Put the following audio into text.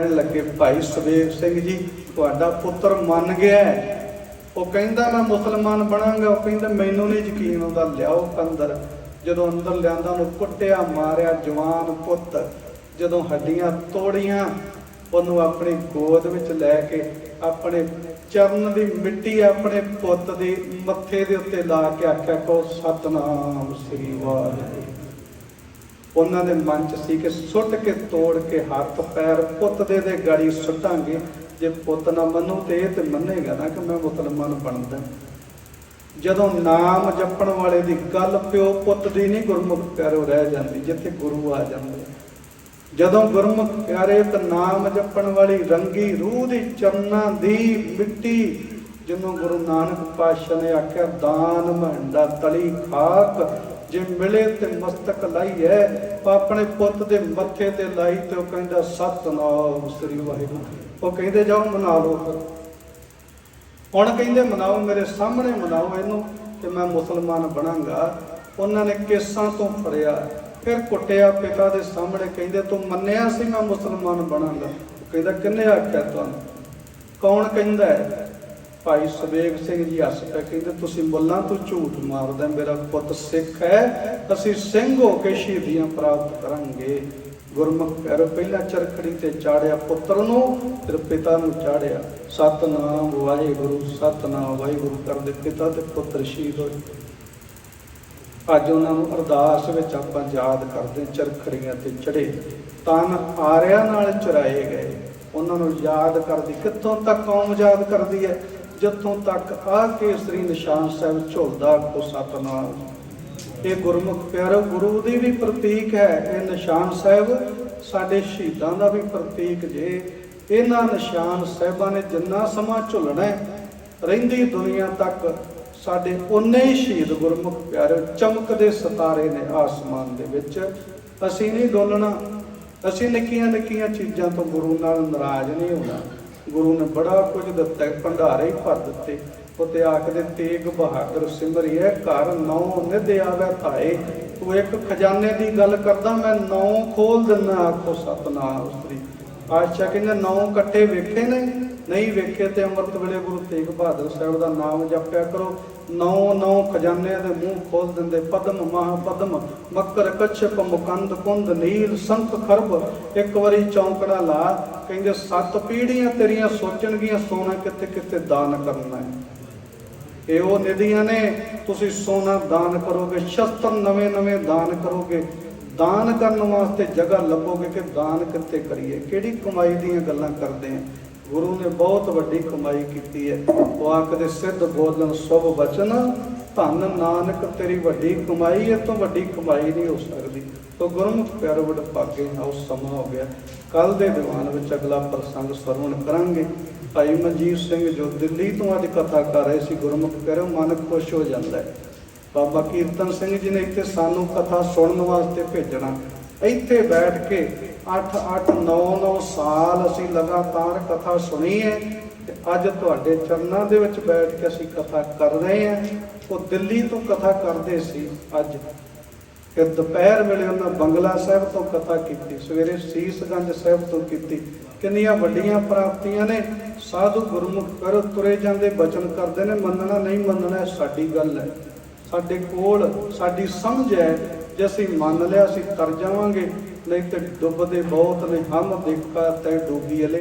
ਕਹਿਣ ਲੱਗੇ, ਭਾਈ ਸੁਬੇਗ ਸਿੰਘ ਜੀ, ਤੁਹਾਡਾ ਪੁੱਤਰ ਮੰਨ ਗਿਆ ਉਹ ਕਹਿੰਦਾ, ਮੈਂ ਮੁਸਲਮਾਨ ਬਣਾਂਗਾ। ਉਹ ਕਹਿੰਦਾ, ਮੈਨੂੰ ਨਹੀਂ ਯਕੀਨ ਆਉਂਦਾ, ਲਿਆਓ ਅੰਦਰ ਜਦੋਂ ਅੰਦਰ ਲਿਆਂਦਾ, ਉਹਨੂੰ ਕੁੱਟਿਆ, ਮਾਰਿਆ, ਜਵਾਨ ਪੁੱਤ। ਜਦੋਂ ਹੱਡੀਆਂ ਤੋੜੀਆਂ, ਉਹਨੂੰ ਆਪਣੀ ਗੋਦ ਵਿੱਚ ਲੈ ਕੇ, ਆਪਣੇ ਚਰਨ ਦੀ ਮਿੱਟੀ ਆਪਣੇ ਪੁੱਤ ਦੇ ਮੱਥੇ ਦੇ ਉੱਤੇ ਲਾ ਕੇ ਆਖਿਆ ਕੋ ਸਤਨਾਮ ਸ੍ਰੀ ਵਾਹਿਗੁਰੂ। ਉਹਨਾਂ ਦੇ ਮਨ ਚ ਸੀ ਕਿ ਸੁੱਟ ਕੇ ਤੋੜ ਕੇ ਹੱਥ ਪੈਰ ਪੁੱਤ ਦੇ ਦੇ ਗਾੜੀ ਸੁੱਟਾਂਗੇ। ਜੇ ਪੁੱਤ ਨਾ ਮੰਨੂ ਤੇ ਇਹ ਤੇ ਮੰਨੇਗਾ ਨਾ ਕਿ ਮੈਂ ਮੁਸਲਮਾਨ ਬਣਦਾ। ਜਦੋਂ ਨਾਮ ਜਪਣ ਵਾਲੇ ਦੀ ਗੱਲ ਪਿਓ ਪੁੱਤ ਦੀ ਨਹੀਂ ਗੁਰਮੁਖ ਪਿਆਰੋ ਰਹਿ ਜਾਂਦੀ, ਜਿੱਥੇ ਗੁਰੂ ਆ ਜਾਂਦੇ। ਜਦੋਂ ਗੁਰਮੁਖ ਪਿਆਰੇ ਤਾਂ ਨਾਮ ਜਪਣ ਵਾਲੀ ਰੰਗੀ ਰੂਹ ਦੀ ਚਰਨਾਂ ਦੀ ਮਿੱਟੀ, ਜਿਹਨੂੰ ਗੁਰੂ ਨਾਨਕ ਪਾਤਸ਼ਾਹ ਨੇ ਆਖਿਆ, ਦਾਨ ਮਹੰਡਾ ਤਲੀ ਖਾਕ ਜੇ ਮਿਲੇ ਤੇ ਮਸਤਕ ਲਾਈ ਹੈ ਆਪਣੇ ਪੁੱਤ ਦੇ ਮੱਥੇ ਤੇ ਲਾਈ ਤੇ ਉਹ ਕਹਿੰਦਾ, ਸਤਨਾਮ ਸ੍ਰੀ ਵਾਹਿਗੁਰੂ। ਉਹ ਕਹਿੰਦੇ, ਜਾਓ ਮਨਾ ਲਓ ਹੁਣ ਕਹਿੰਦੇ, ਮਨਾਓ, ਮੇਰੇ ਸਾਹਮਣੇ ਮਨਾਓ ਇਹਨੂੰ ਤੇ ਮੈਂ ਮੁਸਲਮਾਨ ਬਣਾਂਗਾ। ਉਹਨਾਂ ਨੇ ਕੇਸਾਂ ਤੋਂ ਫੜਿਆ। ਫਿਰ ਕੁੱਟਿਆ ਪਿਤਾ ਦੇ ਸਾਹਮਣੇ, ਕਹਿੰਦੇ, ਤੂੰ ਮੰਨਿਆ ਸੀ ਮੈਂ ਮੁਸਲਮਾਨ ਬਣਾਂਗਾ? ਕਹਿੰਦਾ, ਕਿੰਨੇ ਆਖਿਆ ਤੁਹਾਨੂੰ? ਕੌਣ ਕਹਿੰਦਾ ਭਾਈ ਸਵੇਗ ਸਿੰਘ ਜੀ ਹੱਸ ਪਏ ਕਹਿੰਦੇ, ਤੁਸੀਂ ਮੁੱਲਾਂ ਤੋਂ ਝੂਠ ਮਾਰਦਾ ਮੇਰਾ ਪੁੱਤ ਸਿੱਖ ਹੈ, ਅਸੀਂ ਸਿੰਘ ਹੋ ਕੇ ਸ਼ਹੀਦੀਆਂ ਪ੍ਰਾਪਤ ਕਰਾਂਗੇ। ਗੁਰਮੁਖ ਪਿਆਰੋ, ਪਹਿਲਾਂ ਚਰਖੜੀ ਤੇ ਚਾੜਿਆ ਪੁੱਤਰ ਨੂੰ, ਫਿਰ ਪਿਤਾ ਨੂੰ ਚਾੜਿਆ। ਸਤਨਾਮ ਵਾਹਿਗੁਰੂ ਸਤਨਾਮ ਵਾਹਿਗੁਰੂ ਕਰਦੇ ਪਿਤਾ ਤੇ ਪੁੱਤਰ ਸ਼ਹੀਦ ਹੋਏ। ਅੱਜ ਉਹਨਾਂ ਨੂੰ ਅਰਦਾਸ ਵਿੱਚ ਆਪਾਂ ਯਾਦ ਕਰਦੇ ਚਰਖੜੀਆਂ ਤੇ ਚੜੇ। ਤਨ ਆਰਿਆਂ ਨਾਲ ਚੁਰਾਏ ਗਏ। ਉਹਨਾਂ ਨੂੰ ਯਾਦ ਕਰਦੀ, ਕਿੱਥੋਂ ਤੱਕ ਕੌਮ ਯਾਦ ਕਰਦੀ ਹੈ? ਜਿੱਥੋਂ ਤੱਕ ਆ ਕੇ ਸ੍ਰੀ ਨਿਸ਼ਾਨ ਸਾਹਿਬ ਝੁਲਦਾ ਕੋ ਸਤਨਾਮ। ਇਹ ਗੁਰਮੁਖ ਪਿਆਰੋ, ਗੁਰੂ ਦੀ ਵੀ ਪ੍ਰਤੀਕ ਹੈ ਇਹ ਨਿਸ਼ਾਨ ਸਾਹਿਬ। ਸਾਡੇ ਸ਼ਹੀਦਾਂ ਦਾ ਵੀ ਪ੍ਰਤੀਕ ਜੇ। ਇਹਨਾਂ ਨਿਸ਼ਾਨ ਸਾਹਿਬਾਂ ਨੇ ਜਿੰਨਾ ਸਮਾਂ ਝੁਲਣਾ ਰਹਿੰਦੀ ਦੁਨੀਆ ਤੱਕ ਸਾਡੇ ਉਨੇ ਹੀ ਸ਼ਹੀਦ ਗੁਰਮੁਖ ਪਿਆਰੇ ਚਮਕਦੇ ਸਿਤਾਰੇ ਨੇ ਆਸਮਾਨ ਦੇ ਵਿੱਚ। ਅਸੀਂ ਨਹੀਂ ਡੋਲਣਾ, ਅਸੀਂ ਨਿੱਕੀਆਂ ਨਿੱਕੀਆਂ ਚੀਜ਼ਾਂ ਤੋਂ ਗੁਰੂ ਨਾਲ ਨਾਰਾਜ਼ ਨਹੀਂ ਹੋਣਾ। ਗੁਰੂ ਨੇ ਬੜਾ ਕੁਝ ਦਿੱਤਾ ਭੰਡਾਰੇ ਹੀ ਭਰ ਦਿੱਤੇ। ਉਤੇ ਆਖਦੇ ਤੇਗ ਬਹਾਦਰ ਸਿਮਰਿਐ ਘਰ ਨੌ ਨਿਧ ਆਵੇ ਧਾਏ ਤੂੰ ਇੱਕ ਖਜ਼ਾਨੇ ਦੀ ਗੱਲ ਕਰਦਾ, ਮੈਂ ਨੌ ਖੋਲ ਦਿੰਨਾ ਆਖੋ ਸਤਨਾਮ ਉਸਤਰੀ ਆਸ਼ਾ ਕਹਿੰਦੇ, ਨੌ ਇਕੱਠੇ ਵੇਖੇ ਨੇ, ਨਹੀਂ ਵੇਖੇ ਤੇ ਅੰਮ੍ਰਿਤ ਵੇਲੇ ਗੁਰੂ ਤੇਗ ਬਹਾਦਰ ਸਾਹਿਬ ਦਾ ਨਾਮ ਜਪਿਆ ਕਰੋ। ਨੌ ਨੌ ਖਜ਼ਾਨੇ ਦੇ ਮੂੰਹ ਖੋਲ ਦਿੰਦੇ, ਪਦਮ ਮਹਾ ਪਦਮ ਮਕਰ ਕਛਪ, ਮੁਕੰਦ ਕੁੰਦ, ਨੀਲ ਸੰਖ ਖਰਬ, ਇੱਕ ਵਾਰੀ ਚੌਂਕੜਾ ਲਾ, ਕਹਿੰਦੇ, ਸੱਤ ਪੀੜੀਆਂ ਤੇਰੀਆਂ ਸੋਚਣਗੀਆਂ, ਸੋਨਾ ਕਿੱਥੇ ਕਿੱਥੇ ਦਾਨ ਕਰਨਾ ਹੈ। ਇਹ ਉਹ ਨਿਧੀਆਂ ਨੇ, ਤੁਸੀਂ ਸੋਨਾ ਦਾਨ ਕਰੋਗੇ, ਸ਼ਸਤਰ ਨਵੇਂ ਨਵੇਂ ਦਾਨ ਕਰੋਗੇ ਦਾਨ ਕਰਨ ਵਾਸਤੇ ਜਗ੍ਹਾ ਲੱਭੋਗੇ ਕਿ ਦਾਨ ਕਿੱਥੇ ਕਰੀਏ? ਕਿਹੜੀ ਕਮਾਈ ਦੀਆਂ ਗੱਲਾਂ ਕਰਦੇ ਆ? ਗੁਰੂ ਨੇ ਬਹੁਤ ਵੱਡੀ ਕਮਾਈ ਕੀਤੀ ਹੈ। ਉਹ ਆਖਦੇ ਸਿੱਧ ਬੋਲਣ ਸੁਭ ਬਚਨ। ਧੰਨ ਨਾਨਕ, ਤੇਰੀ ਵੱਡੀ ਕਮਾਈ ਹੈ, ਤੋਂ ਵੱਡੀ ਕਮਾਈ ਨਹੀਂ ਹੋ ਸਕਦੀ। ਤੋ ਗੁਰਮੁਖ ਪਿਆਰੋ ਵਡ ਭਾਗੇ ਆਓ ਸਮਾਂ ਹੋ ਗਿਆ। ਕੱਲ ਦੇ ਦੀਵਾਨ ਵਿੱਚ ਅਗਲਾ ਪ੍ਰਸੰਗ ਸਰਵਣ ਕਰਾਂਗੇ। ਭਾਈ ਮਨਜੀਤ ਸਿੰਘ ਜੋ ਦਿੱਲੀ ਤੋਂ ਅੱਜ ਕਥਾ ਕਰ ਰਹੇ ਸੀ, ਗੁਰਮੁਖ ਪਿਆਰੋ, ਮਨ ਖੁਸ਼ ਹੋ ਜਾਂਦਾ ਹੈ। ਬਾਬਾ ਕੀਰਤਨ ਸਿੰਘ ਜੀ ਨੇ ਇੱਥੇ ਸਾਨੂੰ ਕਥਾ ਸੁਣਨ ਵਾਸਤੇ ਭੇਜਣਾ। ਇੱਥੇ ਬੈਠ ਕੇ 8 8 9 9 ਸਾਲ ਅਸੀਂ ਲਗਾਤਾਰ ਕਥਾ ਸੁਣੀ ਹੈ ਤੇ ਅੱਜ ਤੁਹਾਡੇ ਚਰਨਾਂ ਦੇ ਵਿੱਚ ਬੈਠ ਕੇ ਅਸੀਂ ਕਥਾ ਕਰ ਰਹੇ ਹਾਂ। ਉਹ ਦਿੱਲੀ ਤੋਂ ਕਥਾ ਕਰਦੇ ਸੀ ਅੱਜ। ਕਿ ਦੁਪਹਿਰ ਵੇਲੇ ਉਹਨਾਂ ਬੰਗਲਾ ਸਾਹਿਬ ਤੋਂ ਕਥਾ ਕੀਤੀ, ਸਵੇਰੇ ਸੀਸਗੰਜ ਸਾਹਿਬ ਤੋਂ ਕੀਤੀ। ਕਿੰਨੀਆਂ ਵੱਡੀਆਂ ਪ੍ਰਾਪਤੀਆਂ ਨੇ। ਸਾਧੂ ਗੁਰਮੁਖ ਕਰ ਤੁਰੇ ਜਾਂਦੇ, ਬਚਨ ਕਰਦੇ ਨੇ, ਮੰਨਣਾ ਨਹੀਂ ਮੰਨਣਾ, ਸਾਡੀ ਗੱਲ ਹੈ। ਸਾਡੇ ਕੋਲ ਸਾਡੀ ਸਮਝ ਹੈ ਜੇ ਅਸੀਂ ਮੰਨ ਲਿਆ ਅਸੀਂ ਤਰ ਜਾਵਾਂਗੇ, ਨਹੀਂ ਤੇ ਡੁੱਬਦੇ ਬਹੁਤ ਨੇ, ਹਮ ਦੇਖਾ ਤੈ ਡੋਬੀ ਅਲੇ।